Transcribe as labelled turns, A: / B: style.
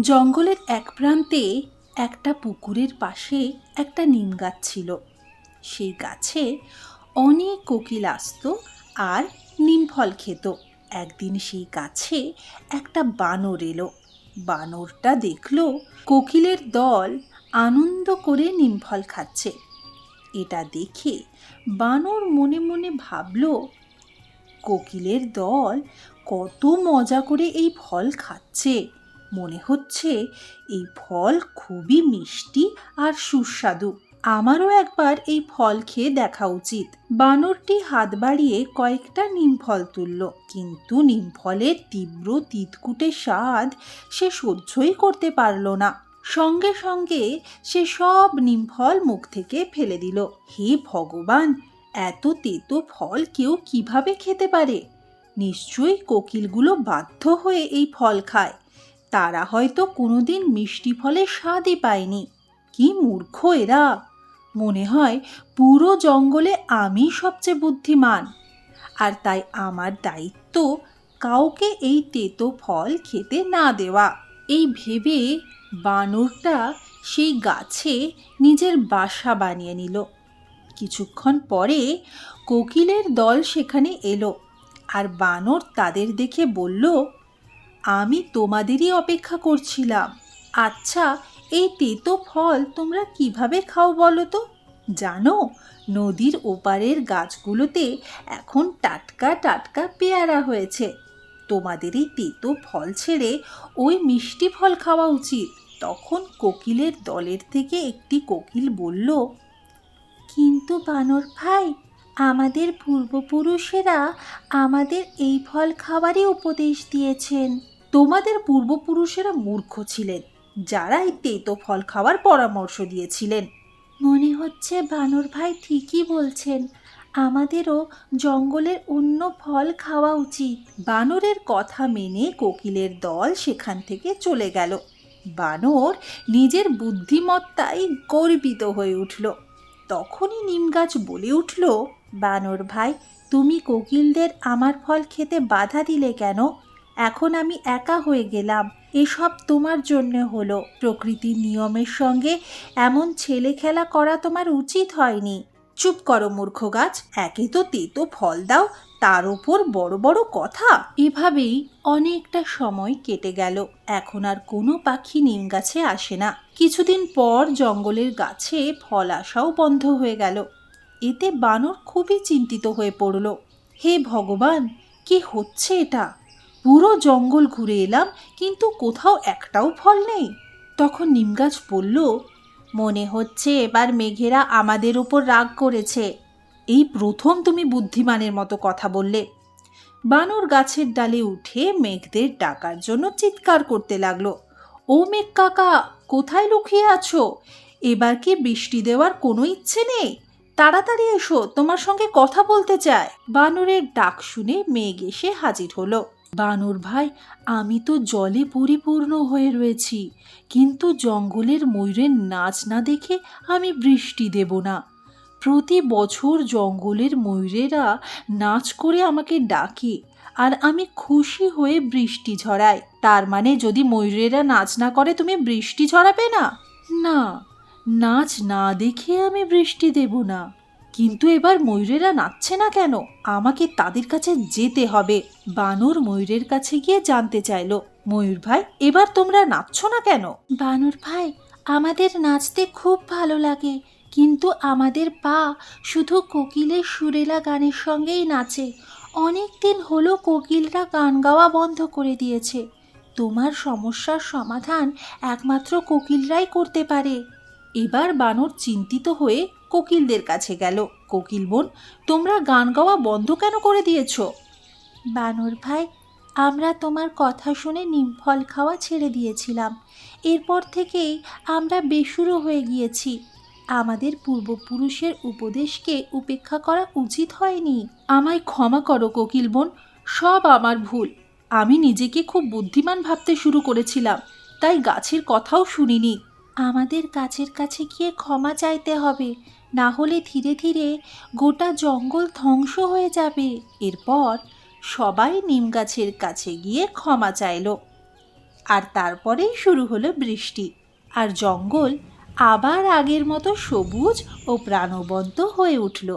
A: জঙ্গলের এক প্রান্তে একটা পুকুরের পাশে একটা নিম গাছ ছিল। সেই গাছে অনেক কোকিল আসতো আর নিম ফল খেত। একদিন সেই গাছে একটা বানর এলো। বানরটা দেখল কোকিলের দল আনন্দ করে নিম ফল খাচ্ছে। এটা দেখে বানর মনে মনে ভাবলো, কোকিলের দল কত মজা করে এই ফল খাচ্ছে। মনে হচ্ছে এই ফল খুবই মিষ্টি আর সুস্বাদু। আমারও একবার এই ফল খেয়ে দেখা উচিত। বানরটি হাত বাড়িয়ে কয়েকটা নিম ফল তুলল, কিন্তু নিমফলের তীব্র তিতকুটে স্বাদ সে সহ্যই করতে পারল না। সঙ্গে সঙ্গে সে সব নিম ফল মুখ থেকে ফেলে দিল। হে ভগবান, এত তেতো ফল কেউ কীভাবে খেতে পারে? নিশ্চয়ই কোকিলগুলো বাধ্য হয়ে এই ফল খায়। তারা হয়তো কোনোদিন মিষ্টি ফলে স্বাদই পায়নি। কি মূর্খ এরা! মনে হয় পুরো জঙ্গলে আমি সবচেয়ে বুদ্ধিমান। আর তাই আমার দায়িত্ব কাউকে এই তেতো ফল খেতে না দেওয়া। এই ভেবে বানরটা সেই গাছে নিজের বাসা বানিয়ে নিল। কিছুক্ষণ পরে কোকিলের দল সেখানে এলো। আর বানর তাদের দেখে বলল আমি তোমাদেরই অপেক্ষা করছিলাম। আচ্ছা এই তেতো ফল তোমরা কীভাবে খাও বলো তো? জানো, নদীর ওপারের গাছগুলোতে এখন টাটকা টাটকা পেয়ারা হয়েছে। তোমাদের এই তেতো ফল ছেড়ে ওই মিষ্টি ফল খাওয়া উচিত। তখন কোকিলের দলের থেকে একটি কোকিল বলল, কিন্তু বানর ভাই, আমাদের পূর্বপুরুষেরা আমাদের এই ফল খাওয়ারই উপদেশ দিয়েছেন। তোমাদের পূর্বপুরুষেরা মূর্খ ছিলেন যারা এই তেতো ফল খাওয়ার পরামর্শ দিয়েছিলেন। মনে হচ্ছে বানর ভাই ঠিকই বলছেন, আমাদেরও জঙ্গলের অন্য ফল খাওয়া উচিত। বানরের কথা মেনে কোকিলের দল সেখান থেকে চলে গেল। বানর নিজের বুদ্ধিমত্তায় গর্বিত হয়ে উঠল। তখনই নিম গাছ বলে উঠল, বানর ভাই, তুমি কোকিলদের আমার ফল খেতে বাধা দিলে কেন? এখন আমি একা হয়ে গেলাম। এসব তোমার জন্য হলো। প্রকৃতির নিয়মের সঙ্গে এমন ছেলে খেলা করা তোমার উচিত হয়নি। চুপ করো মূর্খ গাছ, একে তো তেতো ফল দাও, তার ওপর বড় বড় কথা। এভাবেই অনেকটা সময় কেটে গেল। এখন আর কোনো পাখি নিম গাছে আসে না। কিছুদিন পর জঙ্গলের গাছে ফল আসাও বন্ধ হয়ে গেল। এতে বানর খুবই চিন্তিত হয়ে পড়ল। হে ভগবান, কি হচ্ছে এটা? পুরো জঙ্গল ঘুরে এলাম, কিন্তু কোথাও একটাও ফল নেই। তখন নিমগাছ বলল, মনে হচ্ছে এবার মেঘেরা আমাদের ওপর রাগ করেছে। এই প্রথম তুমি বুদ্ধিমানের মতো কথা বললে। বানর গাছের ডালে উঠে মেঘদের ডাকার জন্য চিৎকার করতে লাগল। ও মেঘ কাকা, কোথায় লুকিয়ে আছো? এবার কি বৃষ্টি দেওয়ার কোনো ইচ্ছে নেই? তাড়াতাড়ি এসো, তোমার সঙ্গে কথা বলতে চায় বানরের ডাক শুনে মেঘ এসে হাজির হলো। বানর ভাই, আমি তো জলে পরিপূর্ণ হয়ে রয়েছি, কিন্তু জঙ্গলের ময়ূরের নাচ না দেখে আমি বৃষ্টি দেব না। প্রতি বছর জঙ্গলের ময়ূরেরা নাচ করে আমাকে ডাকে, আর আমি খুশি হয়ে বৃষ্টি ঝরাই। তার মানে যদি ময়ূরেরা নাচ না করে, তুমি বৃষ্টি ঝরাবে না? না, নাচ না দেখে আমি বৃষ্টি দেব না। কিন্তু এবার ময়ূরেরা নাচছে না কেন? আমাকে তাদের কাছে যেতে হবে। বানর ময়ূরের কাছে গিয়ে জানতে চাইলো ময়ূর ভাই এবার তোমরা নাচছো না কেন? বানর ভাই আমাদের নাচতে খুব ভালো লাগে কিন্তু আমাদের পা শুধু কোকিলের সুরেলা গানের সঙ্গেই নাচে। অনেক দিন হলো কোকিলরা গান গাওয়া বন্ধ করে দিয়েছে। তোমার সমস্যার সমাধান একমাত্র কোকিলরাই করতে পারে। এবার বানর চিন্তিত হয়ে কোকিলদের কাছে গেল। কোকিল বোন তোমরা গান গাওয়া বন্ধ কেন করে দিয়েছ? বানর ভাই আমরা তোমার কথা শুনে নিমফল খাওয়া ছেড়ে দিয়েছিলাম। এরপর থেকেই আমরা বেসুরো হয়ে গিয়েছি। আমাদের পূর্বপুরুষের উপদেশকে উপেক্ষা করা উচিত হয়নি। আমায় ক্ষমা করো কোকিল বোন সব আমার ভুল। আমি নিজেকে খুব বুদ্ধিমান ভাবতে শুরু করেছিলাম তাই গাছের কথাও শুনিনি। আমাদের কাছের কাছে গিয়ে ক্ষমা চাইতে হবে, না হলে ধীরে ধীরে গোটা জঙ্গল ধ্বংস হয়ে যাবে। এরপর সবাই নিম গাছের কাছে গিয়ে ক্ষমা চাইলো। আর তারপরেই শুরু হলো বৃষ্টি। আর জঙ্গল আবার আগের মতো সবুজ ও প্রাণবন্ত হয়ে উঠল।